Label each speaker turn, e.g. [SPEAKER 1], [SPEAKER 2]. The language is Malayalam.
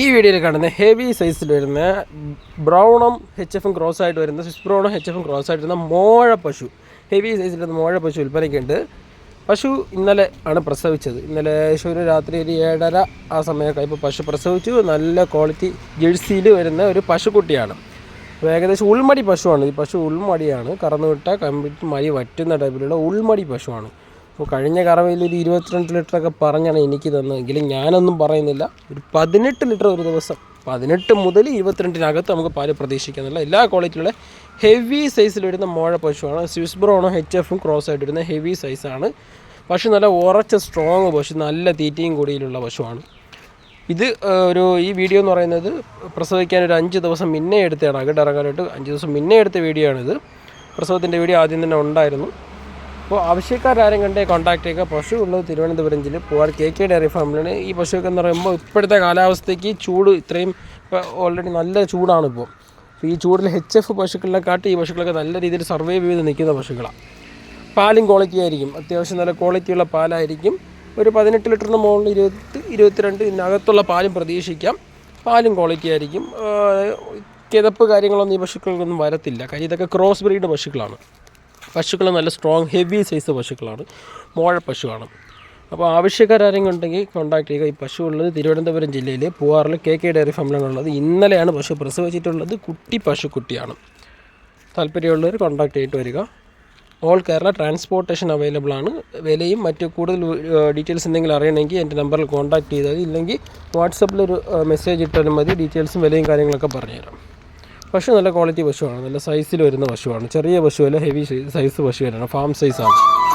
[SPEAKER 1] ഈ വീഡിയോയിൽ കാണുന്ന ഹെവി സൈസിൽ വരുന്ന ബ്രൗണും എച്ച് എഫും ക്രോസ് ആയിട്ട് വരുന്ന സ്വിസ് ബ്രൗണും എച്ച് എഫും ക്രോസ് ആയിട്ട് വരുന്ന മോഴ പശു. ഹെവി സൈസിൽ വരുന്ന മോഴ പശു വിൽപ്പനയ്ക്കുണ്ട്. പശു ഇന്നലെ ആണ് പ്രസവിച്ചത്. ഇന്നലെ ഏകദേശം രാത്രി ഒരു ഏഴര ആ സമയമൊക്കെ ഇപ്പോൾ പശു പ്രസവിച്ചു. നല്ല ക്വാളിറ്റി ജേഴ്സിയിൽ വരുന്ന ഒരു പശുക്കുട്ടിയാണ്. ഏകദേശം ഉൾമടി പശുവാണ്. ഈ പശു ഉൾമടിയാണ്. കറന്നുവിട്ട കമ്പ്ലീറ്റ് മരി വറ്റുന്ന ടൈപ്പിലുള്ള ഉൾമടി പശുവാണ്. അപ്പോൾ കഴിഞ്ഞ കറവയിൽ ഒരു ഇരുപത്തിരണ്ട് ലിറ്ററൊക്കെ പറഞ്ഞാണ് എനിക്ക് തന്നതെങ്കിലും ഞാനൊന്നും പറയുന്നില്ല. ഒരു പതിനെട്ട് ലിറ്റർ ഒരു ദിവസം. പതിനെട്ട് മുതൽ ഇരുപത്തിരണ്ടിനകത്ത് നമുക്ക് പാൽ പ്രതീക്ഷിക്കുന്നില്ല എല്ലാ ക്വാളിറ്റിയുള്ള ഹെവി സൈസിൽ വരുന്ന മോഴ പശുവാണ്. സ്വിസ് ബ്രോണോ എച്ച് എഫും ക്രോസ് ആയിട്ട് വരുന്ന ഹെവി സൈസാണ് പശു നല്ല ഉറച്ച സ്ട്രോങ് പശു. നല്ല തീറ്റയും കൂടിയിലുള്ള പശുവാണ്. ഇത് ഒരു ഈ വീഡിയോ എന്ന് പറയുന്നത് പ്രസവിക്കാൻ ഒരു അഞ്ച് ദിവസം മുന്നേ എടുത്തതാണ്. അകട്ടിറങ്ങാനായിട്ട് അഞ്ച് ദിവസം മുന്നേ എടുത്ത വീഡിയോ ആണിത്. പ്രസവത്തിന്റെ വീഡിയോ ആദ്യം തന്നെ ഉണ്ടായിരുന്നു. അപ്പോൾ ആവശ്യക്കാരും കണ്ടേ കോൺടാക്ട് ചെയ്യുക. പശു ഉള്ളത് തിരുവനന്തപുരം ജില്ലയിൽ പൂവാർ കെ കെ ഡയറി ഫാമിലാണ്. ഈ പശുവൊക്കെ എന്ന് പറയുമ്പോൾ ഇപ്പോഴത്തെ കാലാവസ്ഥയ്ക്ക് ചൂട് ഇത്രയും ഇപ്പോൾ ഓൾറെഡി നല്ല ചൂടാണ് ഇപ്പോൾ. ഈ ചൂടിൽ എച്ച് എഫ് പശുക്കളിനെക്കാട്ടും കാട്ടി ഈ പശുക്കളൊക്കെ നല്ല രീതിയിൽ സർവൈവ് ചെയ്ത് നിൽക്കുന്ന പശുക്കളാണ് പാലും ക്വാളിറ്റി ആയിരിക്കും. അത്യാവശ്യം നല്ല ക്വാളിറ്റിയുള്ള പാലായിരിക്കും. ഒരു പതിനെട്ട് ലിറ്ററിന് മുകളിൽ ഇരുപത്തി ഇരുപത്തിരണ്ട് ഇതിനകത്തുള്ള പാലും പ്രതീക്ഷിക്കാം. പാലും ക്വാളിറ്റി ആയിരിക്കും. കിതപ്പ് കാര്യങ്ങളൊന്നും ഈ പശുക്കൾക്കൊന്നും വരത്തില്ല. കാര്യം ഇതൊക്കെ ക്രോസ് ബ്രീഡ് പശുക്കളാണ്. പശുക്കൾ നല്ല സ്ട്രോങ് ഹെവി സൈസ് പശുക്കളാണ്. മോഴ പശുവാണ്. അപ്പോൾ ആവശ്യക്കാരെങ്കിലും ഉണ്ടെങ്കിൽ കോൺടാക്ട് ചെയ്യുക. ഈ പശു ഉള്ളത് തിരുവനന്തപുരം ജില്ലയിൽ പൂവാറിൽ കെ കെ ഡയറി ഫാമിലാണ് ഉള്ളത്. ഇന്നലെയാണ് പശു പ്രസവിച്ചിട്ടുള്ളത്. കുട്ടി പശുക്കുട്ടിയാണ് താല്പര്യമുള്ളവർ കോൺടാക്ട് ചെയ്തിട്ട് വരിക. ഓൾ കേരള ട്രാൻസ്പോർട്ടേഷൻ അവൈലബിൾ ആണ്. വിലയും മറ്റു കൂടുതൽ ഡീറ്റെയിൽസ് എന്തെങ്കിലും അറിയണമെങ്കിൽ എന്റെ നമ്പറിൽ കോൺടാക്ട് ചെയ്താൽ ഇല്ലെങ്കിൽ വാട്സപ്പിൽ ഒരു മെസ്സേജ് ഇട്ടാലും മതി. ഡീറ്റെയിൽസും വിലയും കാര്യങ്ങളൊക്കെ പറഞ്ഞുതരാം. പശു നല്ല ക്വാളിറ്റി പശുവാണ്. നല്ല സൈസിൽ വരുന്ന പശുവാണ്. ചെറിയ പശുവല്ല ഹെവി സൈസ് പശു തന്നെയാണ്. ഫാം സൈസാണ്